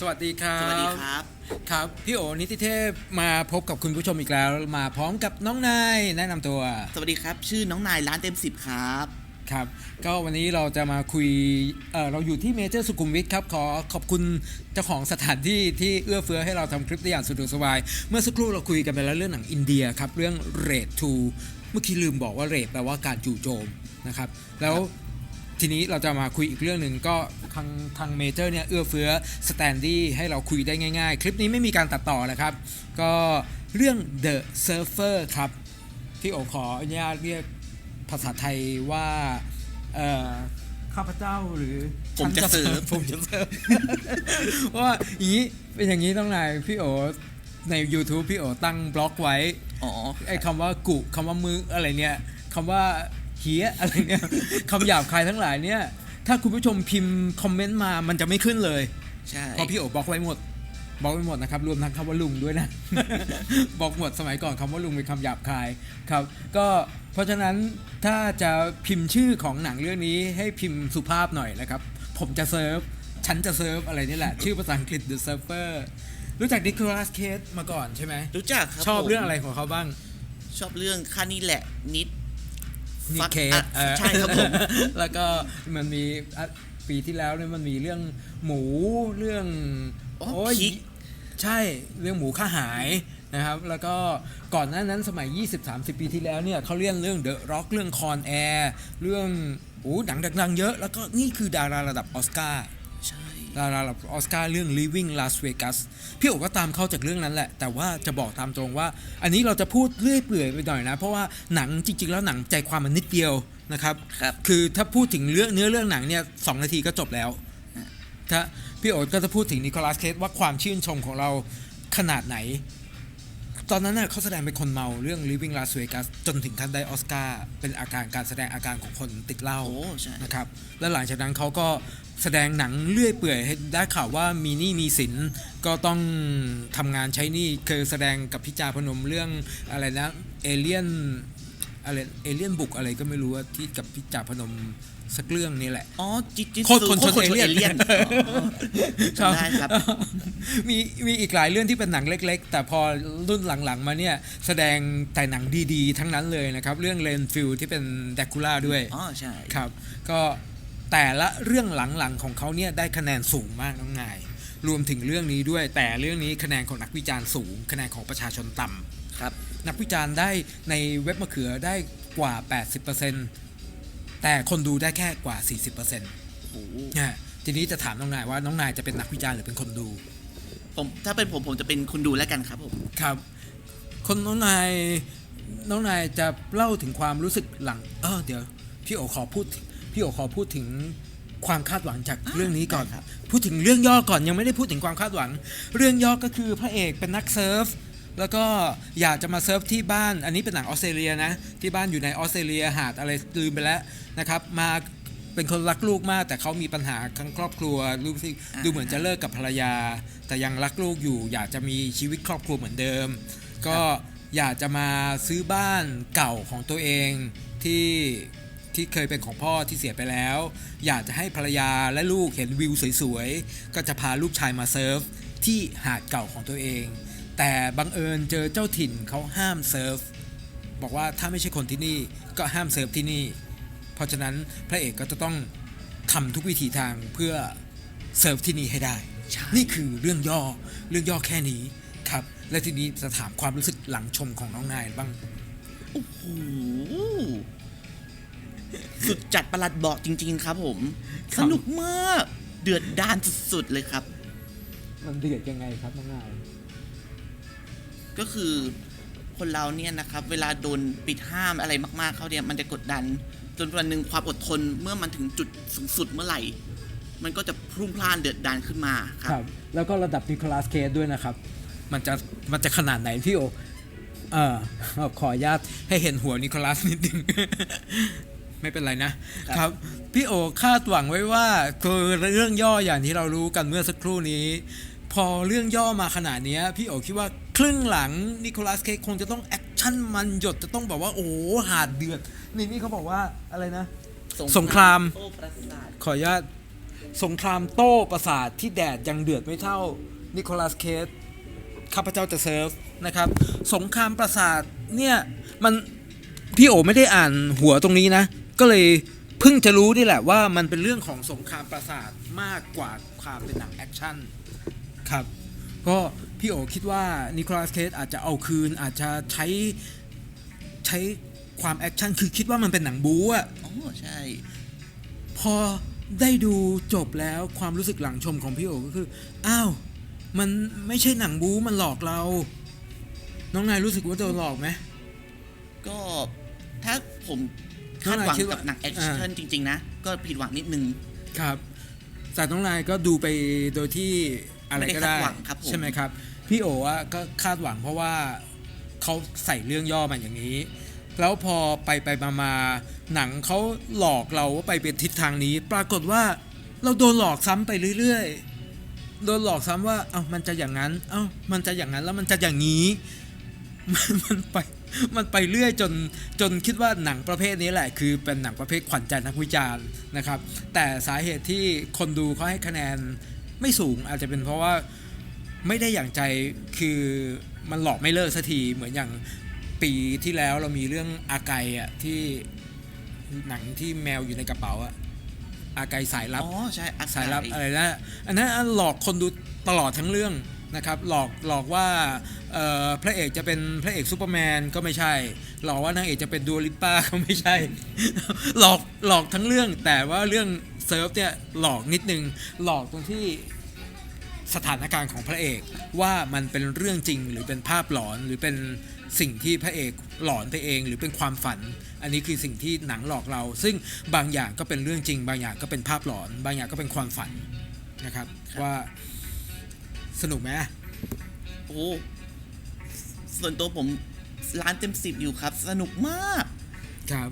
สวัสดีครับ สวัสดีครับ ครับ พี่โอนิติเทพมาพบกับคุณผู้ชมอีกแล้ว มาพร้อมกับน้องนายแนะนำตัว สวัสดีครับ ชื่อน้องนายร้านเต็มสิบครับ ครับ ก็วันนี้เราจะมาคุยเอ่อเราอยู่ที่เมเจอร์สุขุมวิทครับ ขอขอบคุณเจ้าของสถานที่ที่เอื้อเฟื้อให้เราทำคลิปได้อย่างสะดวกสบาย เมื่อสักครู่เราคุยกันไปแล้วเรื่องหนังอินเดียครับ เรื่องเรททูเมื่อกี้ลืมบอกว่าเรทแปลว่าการจู่โจมนะครับ แล้ว ทีนี้เราจะมาคุยอีกเรื่องหนึ่งก็ทางทางเมเจอร์เนี่ยเอื้อเฟื้อสแตนดี้ให้เราคุยได้ง่ายๆ คลิปนี้ไม่มีการตัดต่อนะครับ ก็เรื่อง The Surfer ครับ ที่โอขออนุญาตเรียกภาษาไทยว่าเอ่อข้าพเจ้าหรือผมจะฉันเสิร์ฟผมจะเสิร์ฟเพราะว่าอย่างนี้เป็นอย่างนี้ต้องนายพี่โอใน YouTube พี่โอตั้งบล็อกไว้อ๋อไอ้คำว่ากุคำว่ามืออะไรเนี่ยคำว่าเฮียอะไรเนี่ยคำหยาบคายทั้งหลายเนี่ย ถ้าคุณผู้ชมพิมพ์คอมเมนต์มามันจะไม่ขึ้นเลยใช่เพราะพี่โอบล็อกไว้หมดบล็อกไว้หมดนะครับรวมทั้งคำว่าลุงด้วยนะบล็อกหมดสมัยก่อนคำว่าลุงเป็นคำหยาบคายครับ ก็เพราะฉะนั้นถ้าจะพิมพ์ชื่อของหนังเรื่องนี้ให้พิมพ์สุภาพหน่อยนะครับ ผมจะเซิร์ฟฉันจะเซิร์ฟอะไรนี่แหละ ชื่อภาษาอังกฤษ The Surfer รู้จักดิค o ลัสเคสมาก่อนใช่ไหมรู้จักครับชอบผมเรื่องอะไรของเขาบ้าง ชอบเรื่องค่านี่แหละนิด นิฟักเคสอะเออใช่ครับผมแล้วก็มันมีอะปีที่แล้วเนี่ยมันมีเรื่องหมูเรื่องอ๋อโอ้ยพริกใช่เรื่องหมูค่าหายนะครับ แล้วก็ก่อนหน้านั้นสมัย 20-30 ปีที่แล้วเนี่ยเขาเรียนเรื่องเดอะร็อกเรื่องคอนแอร์เรื่องโอ้หนังดังๆเยอะ แล้วก็นี่คือดาราระดับออสการ์ใช่ ดาราระดับออสการ์เรื่อง Living Las Vegas พี่โอ๋ก็ตามเข้าจากเรื่องนั้นแหละ แต่ว่าจะบอกตามตรงว่า อันนี้เราจะพูดเรื่อยเปื่อยไปหน่อยนะ เพราะว่าหนังจริง ๆ แล้วหนังใจความมันนิดเดียวนะครับครับ คือถ้าพูดถึงเรื่องเนื้อเรื่องหนังเนี่ยสองนาทีก็จบแล้วถ้าพี่โอ๊ตก็จะพูดถึงนิโคลัสเคสว่าความชื่นชมของเราขนาดไหน ตอนนั้นน่ะเขาแสดงเป็นคนเมาเรื่อง Living Las Vegas จนถึงขั้นได้ออสการ์เป็นอาการการแสดงอาการของคนติดเหล้านะครับ แล้วหลังจากนั้นเขาก็ แสดงหนังเลื่อยเปื่อยให้ได้ข่าวว่ามีหนี้มีสินก็ต้องทำงานใช้หนี้เคยแสดงกับพิจาพนมเรื่องอะไรนะเอเลียนอะไรเอเลียนบุกอะไรก็ไม่รู้ว่าที่กับพิจาพนมสักเรื่องนี้แหละ อ๋อ จิจิโคตรคนชนโตรเอเลี่ยนเลี่ยนจำได้ครับ มีมีอีกหลายเรื่องที่เป็นหนังเล็ก ๆ แต่พอรุ่นหลังๆ มาเนี่ย แสดงแต่หนังดีๆ ทั้งนั้นเลยนะครับ เรื่องเลนฟิลที่เป็นแดคูล่าด้วย อ๋อ ใช่ ครับ ก็ แต่ละเรื่องหลังๆของเขาเนี่ยได้คะแนนสูงมากน้องนาย รวมถึงเรื่องนี้ด้วย แต่เรื่องนี้คะแนนของนักวิจารณ์สูง คะแนนของประชาชนต่ำครับ นักวิจารณ์ได้ในเว็บมะเขือได้กว่า 80%แต่คนดูได้แค่กว่า 40%โอ้โหนะทีนี้จะถามน้องนายว่าน้องนายจะเป็นนักวิจารณ์หรือเป็นคนดู ผมถ้าเป็นผมผมจะเป็นคนดูแล้วกันครับผมครับ คนน้องนายน้องนายจะเล่าถึงความรู้สึกหลัง เออเดี๋ยวพี่โอขอพูด พี่โอขอพูดถึงความคาดหวังจากอ่าเรื่องนี้ก่อนได้ครับ พูดถึงเรื่องย่อก่อนยังไม่ได้พูดถึงความคาดหวัง เรื่องย่อก็คือพระเอกเป็นนักเซิร์ฟแล้วก็อยากจะมาเซิร์ฟที่บ้าน อันนี้เป็นหนังออสเตรเลียนะ ที่บ้านอยู่ในออสเตรเลียหาดอะไรลืมไปแล้วนะครับ มาเป็นคนรักลูกมาก แต่เขามีปัญหาทั้งครอบครัวรู้สึกดูเหมือนจะเลิกกับภรรยา แต่ยังรักลูกอยู่ อยากจะมีชีวิตครอบครัวเหมือนเดิม ก็อยากจะมาซื้อบ้านเก่าของตัวเองที่ ที่เคยเป็นของพ่อที่เสียไปแล้ว อยากจะให้ภรรยาและลูกเห็นวิวสวยๆ ก็จะพาลูกชายมาเซิร์ฟที่หาดเก่าของตัวเอง แต่บังเอิญเจอเจ้าถิ่นเขาห้ามเซิร์ฟบอกว่าถ้าไม่ใช่คนที่นี่ก็ห้ามเซิร์ฟที่นี่ เพราะฉะนั้นพระเอกก็จะต้องทำทุกวิถีทางเพื่อเซิร์ฟที่นี่ให้ได้ใช่นี่คือเรื่องย่อเรื่องย่อแค่นี้ครับ และทีนี้จะถามความรู้สึกหลังชมของน้องนายบ้างโอ้โห สุดจัดประหลัดบอกจริง ๆ ครับผมครัสบนุกมากเดือดดานสุดๆเลยครับ มันเดือดยังไงครับน้องนายก็คือคนเราเนี่ยนะครับ เวลาโดนปิดห้ามอะไรมาก ๆ เขาเนี่ยมันจะกดดัน จนวันหนึ่งความอดทนเมื่อมันถึงจุดสูงสุดเมื่อไหร่ มันก็จะพรุ่งพล่านเดือดดานขึ้นมาครับ ครับ แล้วก็ระดับนิโคลัสเคสด้วยนะครับ มันจะมันจะขนาดไหนพี่โอเออขออนุญาตให้เห็นหัวนิโคลัสนิดนึง ไม่เป็นไรนะครับครับ พี่โอคาดหวังไว้ว่าคือเรื่องย่ออย่างที่เรารู้กันเมื่อสักครู่นี้ พอเรื่องย่อมาขนาดเนี้ยพี่โอคิดว่าครึ่งหลังนิโคลัสเคสคงจะต้องแอคชั่นมันหยดจะต้องแบบว่าโอ้โหหาดเดือดนี่นี่เขาบอกว่าอะไรนะ สงครามโอ้ประสาทขออนุญาตสงครามโต้ประสาทที่แดดยังเดือดไม่เท่านิโคลัสเคสข้าพเจ้าจะเซิร์ฟนะครับ สงครามประสาทเนี่ยมันพี่โอไม่ได้อ่านหัวตรงนี้นะ ก็เลยเพิ่งจะรู้นี่แหละว่ามันเป็นเรื่องของสงครามประสาทมากกว่าความเป็นหนังแอคชั่นครับ ก็พี่โอคิดว่านิโคลัสเคสอาจจะเอาคืนอาจจะใช้ใช้ความแอคชั่นคือคิดว่ามันเป็นหนังบู๊อะอ๋อใช่ พอได้ดูจบแล้วความรู้สึกหลังชมของพี่โอก็คือ อ้าว มันไม่ใช่หนังบู๊มันหลอกเรา น้องนายรู้สึกว่าโดนหลอกไหมก็ถ้าผมน้อ คางดนายหวังคิดว่ากับหนังแอคชั่นจริง ๆ นะ ก็ผิดหวังนิดนึงครับแต่น้องนายก็ดูไปโดยที่อะไรก็ได้ไม่ได้คาดหวังครับผมใช่ไหมครับ พี่โออะก็คาดหวังเพราะว่าเขาใส่เรื่องย่อมาอย่างนี้ แล้วพอไปไปมามาหนังเขาหลอกเราว่าไปเป็นทิศทางนี้ ปรากฏว่าเราโดนหลอกซ้ำไปเรื่อยๆโดนหลอกซ้ำว่า เอ้ามันจะอย่างนั้น เอ้ามันจะอย่างนั้นแล้วมันจะอย่างนี้มันมันไป มันไปเรื่อยจนจนคิดว่าหนังประเภทนี้แหละ คือเป็นหนังประเภทขวัญใจนักวิจารณ์นะครับ แต่สาเหตุที่คนดูเขาให้คะแนนไม่สูงอาจจะเป็นเพราะว่าไม่ได้อย่างใจคือมันหลอกไม่เลิกสักทีเหมือนอย่างปีที่แล้วเรามีเรื่องอาไกอะที่หนังที่แมวอยู่ในกระเป๋าอะอาไกสายลับอ๋อใช่อาสายลับไอะไรนะอันนั้นหลอกคนดูตลอดทั้งเรื่อง นะครับหลอกหลอกว่าพระเอกจะเป็นพระเอกซูเปอร์แมนก็ไม่ใช่ หลอกว่านางเอกจะเป็นดูลิป้าก็ไม่ใช่ หลอกหลอกทั้งเรื่องแต่ว่าเรื่องเซิร์ฟเนี่ยหลอกนิดนึงหลอกตรงที่สถานการณ์ของพระเอกว่ามันเป็นเรื่องจริงหรือเป็นภาพหลอนหรือเป็นสิ่งที่พระเอกหลอนไปเอง หรือเป็นความฝัน อันนี้คือสิ่งที่หนังหลอกเรา ซึ่งบางอย่างก็เป็นเรื่องจริง บางอย่างก็เป็นภาพหลอน บางอย่างก็เป็นความฝันนะครับว่า สนุกไหมโอ้ส่วนตัวผมร้านเต็มสิบอยู่ครับ สนุกมาก ครับ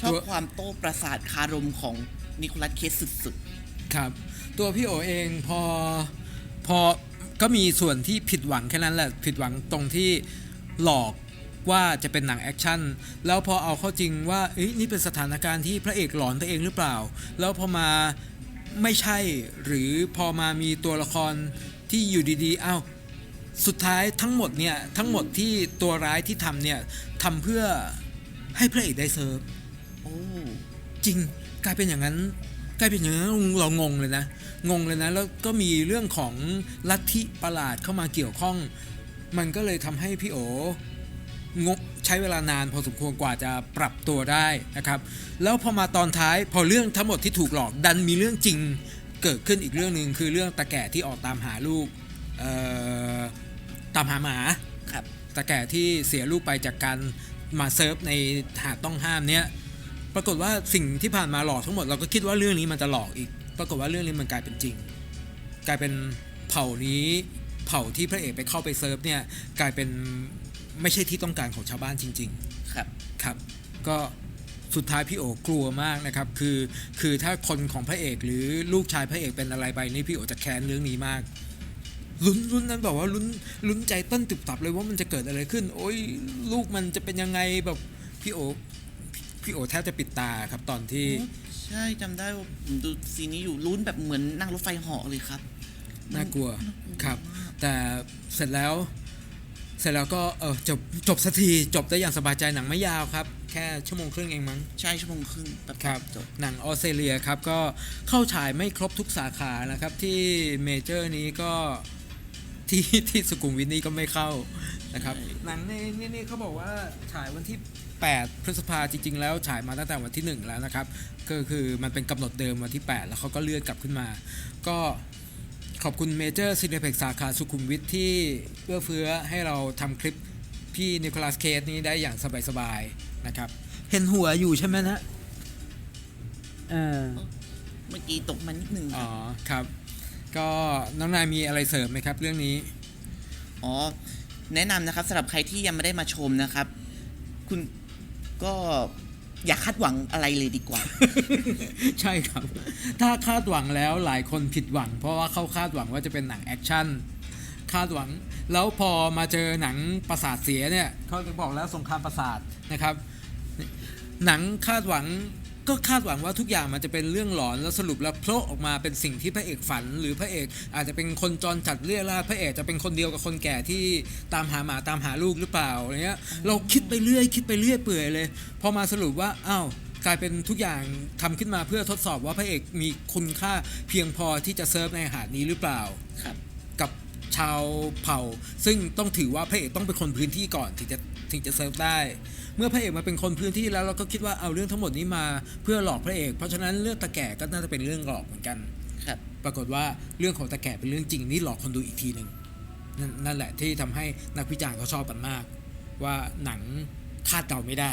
ชอบตัวความโต้ประสาทคารมของนิโคลัสเคสสุดครับ ตัวพี่โอเองพอพอก็มีส่วนที่ผิดหวังแค่นั้นแหละ ผิดหวังตรงที่หลอกว่าจะเป็นหนังแอคชั่น แล้วพอเอาเข้าจริงว่าเอ้ยนี่เป็นสถานการณ์ที่พระเอกหลอนตัวเองหรือเปล่า แล้วพอมาไม่ใช่หรือพอมามีตัวละคร ที่อยู่ดีๆอ้าวสุดท้ายทั้งหมดเนี่ยทั้งหมดที่ตัวร้ายที่ทำเนี่ยทำเพื่อให้พระเอกได้เซิร์ฟโอ้จริงกลายเป็นอย่างนั้นกลายเป็นอย่างนั้นเรางงเลยนะงงเลยนะแล้วก็มีเรื่องของลัทธิประหลาดเข้ามาเกี่ยวข้อง มันก็เลยทำให้พี่โองกใช้เวลานานพอสมควรกว่าจะปรับตัวได้นะครับ แล้วพอมาตอนท้ายพอเรื่องทั้งหมดที่ถูกหลอกดันมีเรื่องจริง เกิดขึ้นอีกเรื่องหนึ่งคือเรื่องตาแก่ที่ออกตามหาลูกเอ่อตามหาหมาครับตาแก่ที่เสียลูกไปจากการมาเซิร์ฟในหาดต้องห้ามเนี้ยปรากฏว่าสิ่งที่ผ่านมาหลอกทั้งหมดเราก็คิดว่าเรื่องนี้มันจะหลอกอีก ปรากฏว่าเรื่องนี้มันกลายเป็นจริง กลายเป็นเผ่านี้เผ่าที่พระเอกไปเข้าไปเซิร์ฟเนี่ยกลายเป็นไม่ใช่ที่ต้องการของชาวบ้านจริง ๆ ครับครับ ก็ สุดท้ายพี่โอกลัวมากนะครับคือคือถ้าคนของพระเอกหรือลูกชายพระเอกเป็นอะไรไปนี่พี่โอจะแค้นเรื่องนี้มากลุ้นลุ้นนั้นบอกว่าลุ้นลุ้นใจเต้นตุบตับเลยว่ามันจะเกิดอะไรขึ้น โอ้ยลูกมันจะเป็นยังไงแบบพี่โอพี่พี่โอแทบจะปิดตาครับตอนที่ ใช่จำได้ว่าผมดูซีนนี้อยู่ลุ้นแบบเหมือนนั่งรถไฟเหาะเลยครับ น่ากลัวครับ แต่เสร็จแล้ว เสร็จแล้วก็เออจบจบสักทีจบได้อย่างสบายใจหนังไม่ยาวครับ แค่ชั่วโมงครึ่งเองมั้ง ใช่ชั่วโมงครึ่งแบบครับจบหนังออสเตรเลียครับ ก็เข้าฉายไม่ครบทุกสาขานะครับ ที่เมเจอร์นี้ก็ที่ที่สุขุมวิทนี่ก็ไม่เข้านะครับใช่หนังในนี่นี่เขาบอกว่าฉายวันที่ 8 พฤษภาจริง ๆ แล้วฉายมาตั้งแต่วันที่ 1 แล้วนะครับ ก็คือมันเป็นกำหนดเดิมวันที่ 8 แล้วเขาก็เลื่อนกลับขึ้นมา ก็ ขอบคุณเมเจอร์ซีเนเพ็กสาขาสุขุมวิทที่เอื้อเฟื้อให้เราทำคลิปพี่นิโคลัสเคสนี้ได้อย่างสบายๆนะครับ เห็นหัวอยู่ใช่ไหมนะเออเมื่อกี้ตกมานิดนึงคอ๋รัอบครับ ก็น้องนายมีอะไรเสริมไหมครับ เรื่องนี้ อ๋อ แนะนำนะครับสำหรับใครที่ยังไม่ได้มาชมนะครับ คุณก็ อย่าคาดหวังอะไรเลยดีกว่า ใช่ครับ ถ้าคาดหวังแล้วหลายคนผิดหวัง เพราะว่าเขาคาดหวังว่าจะเป็นหนังแอคชั่นคาดหวัง แล้วพอมาเจอหนังประสาทเสียเนี่ยเขาจะบอกแล้วสงครามประสาทนะครับ หนังคาดหวัง ก็คาดหวังว่าทุกอย่างมันจะเป็นเรื่องหลอนแล้วสรุปแล้วโผล่ออกมาเป็นสิ่งที่พระเอกฝัน หรือพระเอกอาจจะเป็นคนจรจัดเรียราดพระเอกจะเป็นคนเดียวกับคนแก่ที่ตามหาหมาตามหาลูกหรือเปล่าอะไรเงี้ยเราคิดไปเรื่อยคิดไปเรื่อยเปื่อยเลยพอมาสรุปว่าอ้าวกลายเป็นทุกอย่างทำขึ้นมาเพื่อทดสอบว่าพระเอกมีคุณค่าเพียงพอที่จะเซิร์ฟในหาดนี้หรือเปล่าครับกับชาวเผ่า ซึ่งต้องถือว่าพระเอกต้องเป็นคนพื้นที่ก่อนถึงจะถึงจะเซิร์ฟได้ เมื่อพระเอกมาเป็นคนพื้นที่แล้วเราก็คิดว่าเอาเรื่องทั้งหมดนี้มาเพื่อหลอกพระเอก เพราะฉะนั้นเรื่องตะแก่ก็น่าจะเป็นเรื่องหลอกเหมือนกันครับ ปรากฏว่าเรื่องของตะแก่เป็นเรื่องจริงนี่หลอกคนดูอีกทีหนึ่งนนนั่นแหละที่ทำให้นักวิจารณ์เขาชอบกันมาก ว่าหนังคาดเดาไม่ได้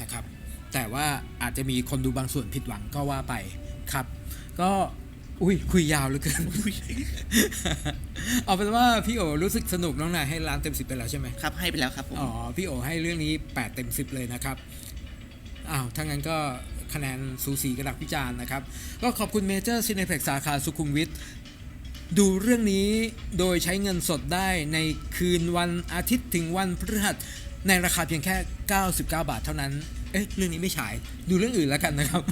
นะครับ แต่ว่าอาจจะมีคนดูบางส่วนผิดหวังก็ว่าไปครับ ก็ อุ้ยคุยยาวเหลือเกิน เอาเป็นว่าพี่โอรู้สึกสนุกน้องนายให้ร้านเต็มสิบไปแล้วใช่ไหมครับ ให้ไปแล้วครับผมอ๋อพี่โอให้เรื่องนี้8เต็ม10เลยนะครับอ้าวถ้างั้นก็คะแนนสูสีกับนักพิจารณ์นะครับ ก็ขอบคุณเมเจอร์ซีเนเพ็กสาขาสุขุมวิทดูเรื่องนี้โดยใช้เงินสดได้ในคืนวันอาทิตย์ถึงวันพฤหัสในราคาเพียงแค่ 99 บาทเท่านั้น เอ๊ะ เรื่องนี้ไม่ฉาย ดูเรื่องอื่นแล้วกันนะครับ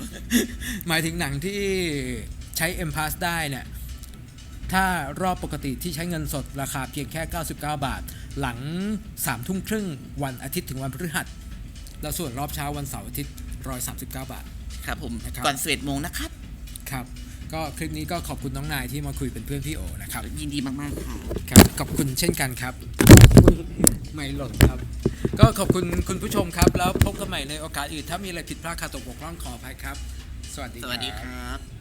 หมายถึงหนังที่ใช้ M Pass ได้เนี่ยถ้ารอบปกติที่ใช้เงินสดราคาเพียงแค่ 99 บาท หลัง3ทุ่มครึ่งวันอาทิตย์ถึงวันพฤหัส แล้วส่วนรอบเช้าวันเสาร์อาทิตย์ 139 บาท ครับผมนะครับก่อนสิบเอ็ดโมงนะครับ ครับ ก็คลิปนี้ก็ขอบคุณน้องนายที่มาคุยเป็นเพื่อนพี่โอนะครับ ยินดีมากๆค่ะครับขอบคุณเช่นกันครับ ไม่หล่นครับ ก็ขอบคุณคุณผู้ชมครับ แล้วพบกันใหม่ในโอกาสอื่นถ้ามีอะไรผิดพลาดขาดตกบกพร่องขออภัยครับ สวัสดีสวัสดีครับ